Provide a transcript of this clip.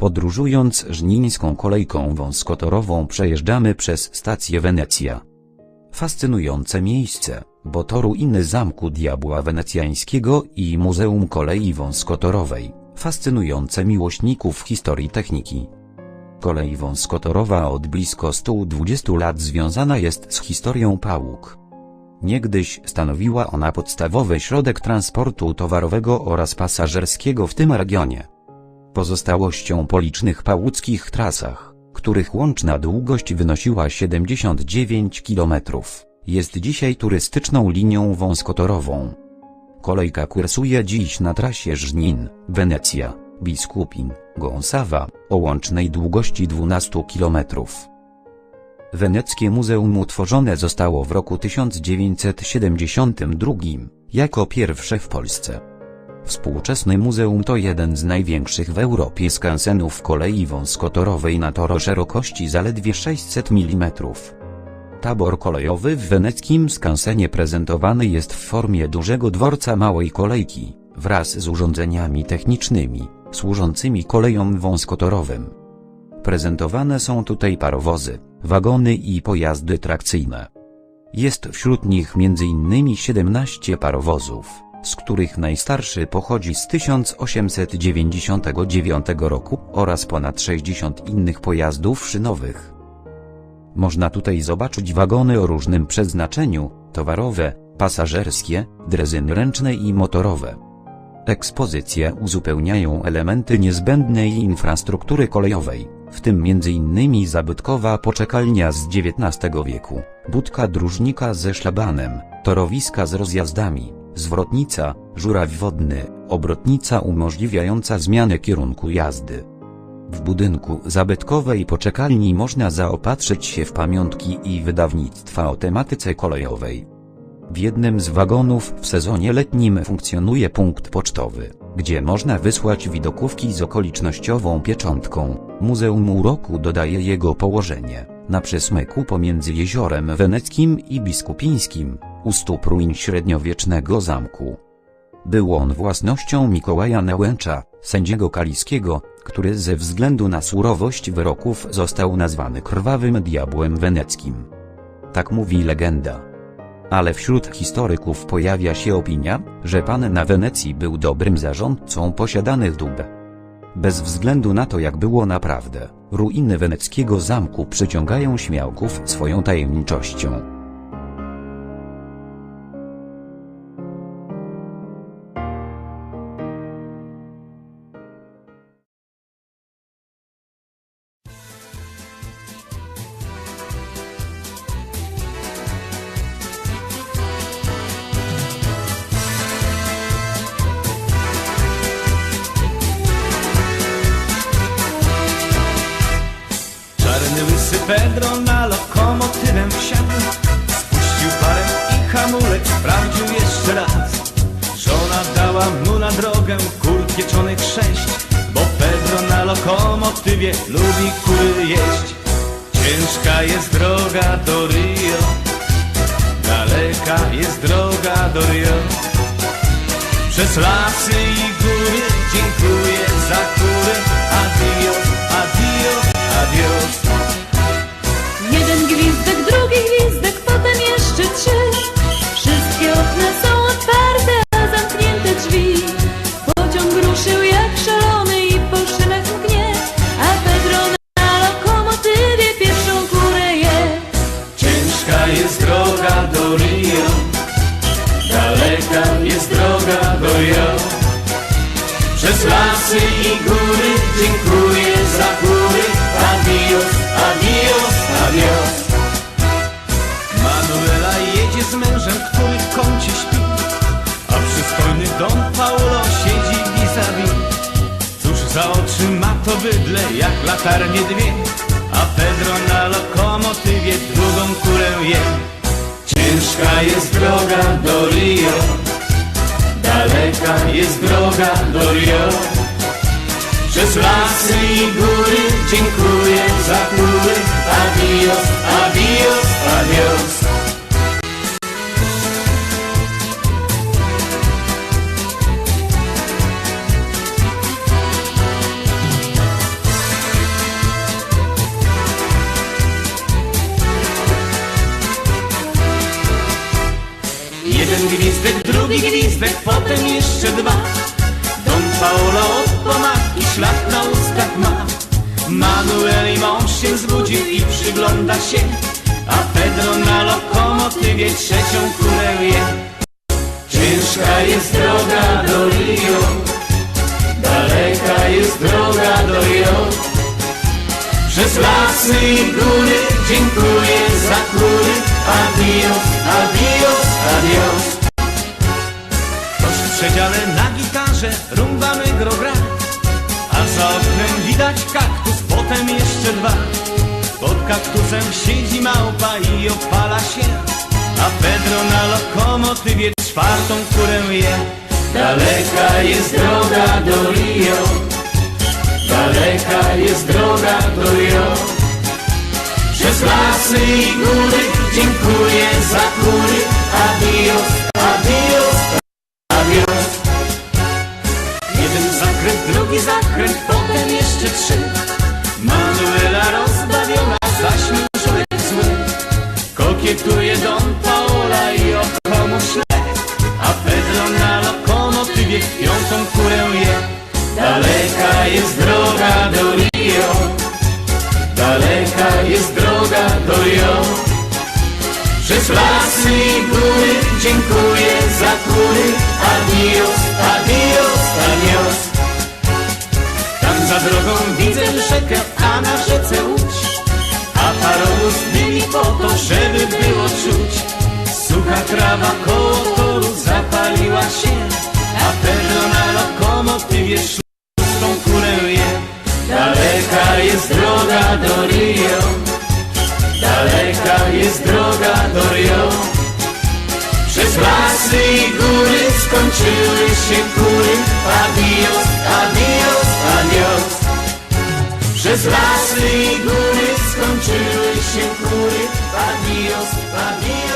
Podróżując żnińską kolejką wąskotorową przejeżdżamy przez stację Wenecja. Fascynujące miejsce, bo to ruiny zamku diabła wenecjańskiego i Muzeum Kolei Wąskotorowej, fascynujące miłośników historii techniki. Kolej wąskotorowa od blisko 120 lat związana jest z historią Pałuk. Niegdyś stanowiła ona podstawowy środek transportu towarowego oraz pasażerskiego w tym regionie. Pozostałością po licznych pałuckich trasach, których łączna długość wynosiła 79 km, jest dzisiaj turystyczną linią wąskotorową. Kolejka kursuje dziś na trasie Żnin, Wenecja, Biskupin, Gąsawa, o łącznej długości 12 km. Weneckie Muzeum utworzone zostało w roku 1972, jako pierwsze w Polsce. Współczesne muzeum to jeden z największych w Europie skansenów kolei wąskotorowej na tor o szerokości zaledwie 600 mm. Tabor kolejowy w weneckim skansenie prezentowany jest w formie dużego dworca małej kolejki, wraz z urządzeniami technicznymi, służącymi kolejom wąskotorowym. Prezentowane są tutaj parowozy, wagony i pojazdy trakcyjne. Jest wśród nich m.in. 17 parowozów, z których najstarszy pochodzi z 1899 roku oraz ponad 60 innych pojazdów szynowych. Można tutaj zobaczyć wagony o różnym przeznaczeniu, towarowe, pasażerskie, drezyny ręczne i motorowe. Ekspozycje uzupełniają elementy niezbędnej infrastruktury kolejowej, w tym m.in. zabytkowa poczekalnia z XIX wieku, budka dróżnika ze szlabanem, torowiska z rozjazdami, zwrotnica, żuraw wodny, obrotnica umożliwiająca zmianę kierunku jazdy. W budynku zabytkowej poczekalni można zaopatrzyć się w pamiątki i wydawnictwa o tematyce kolejowej. W jednym z wagonów w sezonie letnim funkcjonuje punkt pocztowy, gdzie można wysłać widokówki z okolicznościową pieczątką. Muzeum Uroku dodaje jego położenie, na przesmyku pomiędzy jeziorem weneckim i biskupińskim, u stóp ruin średniowiecznego zamku. Był on własnością Mikołaja Nałęcza, sędziego kaliskiego, który ze względu na surowość wyroków został nazwany krwawym diabłem weneckim. Tak mówi legenda. Ale wśród historyków pojawia się opinia, że pan na Wenecji był dobrym zarządcą posiadanych dóbr. Bez względu na to jak było naprawdę, ruiny weneckiego zamku przyciągają śmiałków swoją tajemniczością. Czarny łysy Pedro na lokomotywem wsiadł. Spuścił parę i hamulec sprawdził jeszcze raz. Żona dała mu na drogę kul pieczonych sześć Bo Pedro na lokomotywie lubi kury jeść. Ciężka jest droga do Rio Daleka jest droga do Rio. Przez lasy i góry dziękuję za kury adios, bydle, jak latarnie dwie A Pedro na lokomotywie drugą kurę je. Ciężka jest droga do Rio Daleka jest droga do Rio. Przez lasy i góry drugi gwizdek, potem jeszcze dwa. Don Paolo od pomadki ślad na ustach ma. Manuel i mąż się zbudził i przygląda się A Pedro na lokomotywie trzecią kurę je Ciężka jest droga do Rio Daleka jest droga do Rio. Przez lasy i góry dziękuję za kury Adios, adios, adios przedziale na gitarze rumbamy gro gra. A za oknem widać kaktus, potem jeszcze dwa. Pod kaktusem siedzi małpa i opala się. A Pedro na lokomotywie czwartą kurę je. Daleka jest droga do Rio. Daleka jest droga do Rio. Przez lasy i góry dziękuję za kury. Adios, drugi zakręt, potem jeszcze trzy. Manuela rozbawiona, zaś człowiek zły. Kokietuje Don Paola i o komu szle A Pedro na lokomotywie piątą kurę je. Daleka jest droga do Rio. Daleka jest droga do Rio. Przez lasy i góry dziękuję za kury Adios, adios, drogą widzę rzekę, a na rzece łódź. A parowóz dymi po to, żeby było czuć. Sucha trawa koło toru zapaliła się A Pedro na lokomotywie szóstą kurę je Daleka jest droga do Rio. Daleka jest droga do Rio. Przez lasy i góry skończyły się kury Adios, Przez lasy i góry skończyły się Adios, adios, adios